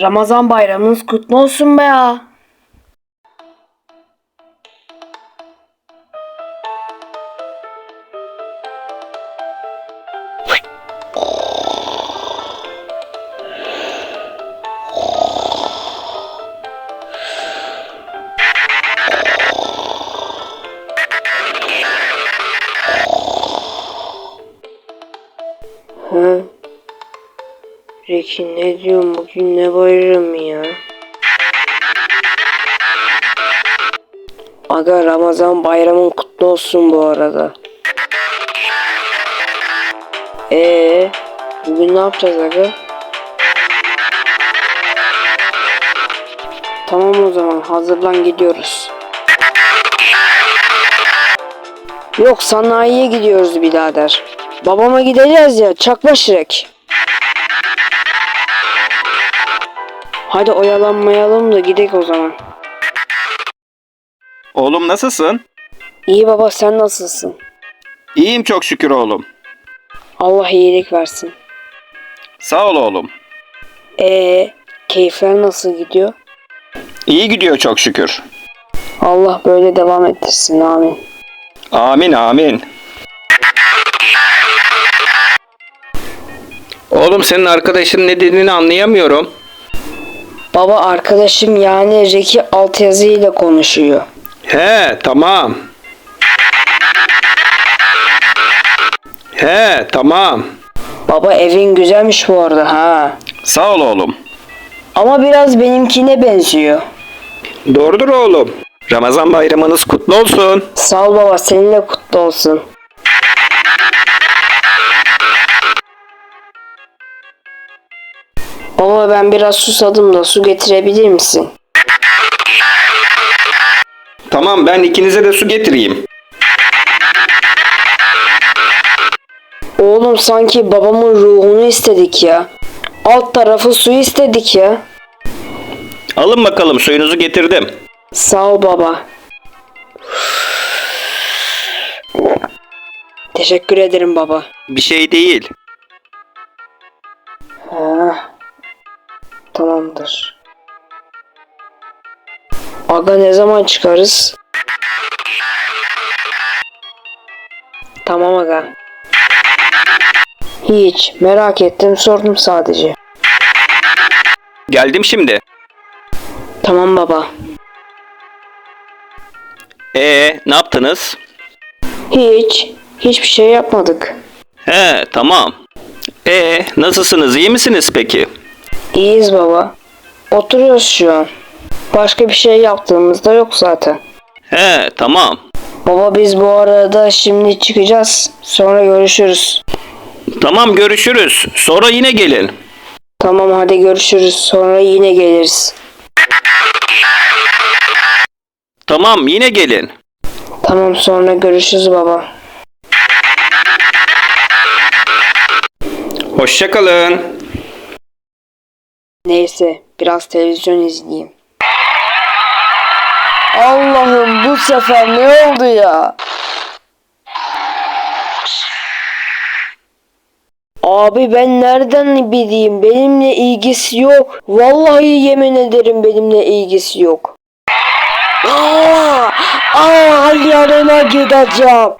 Ramazan bayramınız kutlu olsun be ya. Reki ne diyorsun bugün ne bayramı ya? Aga Ramazan bayramın kutlu olsun bu arada. Ee, bugün ne yapacağız aga? Tamam o zaman hazırlan gidiyoruz. Yok sanayiye gidiyoruz birader. Babama gideceğiz ya çakmaşırek. Hadi oyalanmayalım da gidek o zaman. Oğlum nasılsın? İyi baba sen nasılsın? İyiyim çok şükür oğlum. Allah iyilik versin. Sağ ol oğlum. Ee, keyifler nasıl gidiyor? İyi gidiyor çok şükür. Allah böyle devam ettirsin amin. Amin amin. Oğlum senin arkadaşın ne dediğini anlayamıyorum. Baba arkadaşım yani Reki altyazı ile konuşuyor. He tamam. He tamam. Baba evin güzelmiş bu arada ha. Sağ ol oğlum. Ama biraz benimkine benziyor. Doğrudur oğlum. Ramazan bayramınız kutlu olsun. Sağ ol baba seninle kutlu olsun. Baba ben biraz susadım da su getirebilir misin? Tamam ben ikinize de su getireyim. Oğlum sanki babamın ruhunu istedik ya. Alt tarafı su istedik ya. Alın bakalım suyunuzu getirdim. Sağ ol baba. Teşekkür ederim baba. Bir şey değil. Ha. Tamamdır. Aga ne zaman çıkarız? Tamam aga. Hiç merak ettim sordum sadece. Geldim şimdi. Tamam baba. Ee, ne yaptınız? Hiç. Hiçbir şey yapmadık. He, tamam. Ee, nasılsınız? iyi misiniz peki? İyiyiz baba. Oturuyoruz şu an. Başka bir şey yaptığımız da yok zaten. He, tamam. Baba biz bu arada şimdi çıkacağız. Sonra görüşürüz. Tamam görüşürüz. Sonra yine gelin. Tamam hadi görüşürüz. Sonra yine geliriz. Tamam yine gelin. Tamam sonra görüşürüz baba. Hoşçakalın. Neyse biraz televizyon izleyeyim. Allah'ım bu sefer ne oldu ya? Abi ben nereden bileyim? Benimle ilgisi yok. Vallahi yemin ederim benimle ilgisi yok. Aa, aa yanına gideceğim.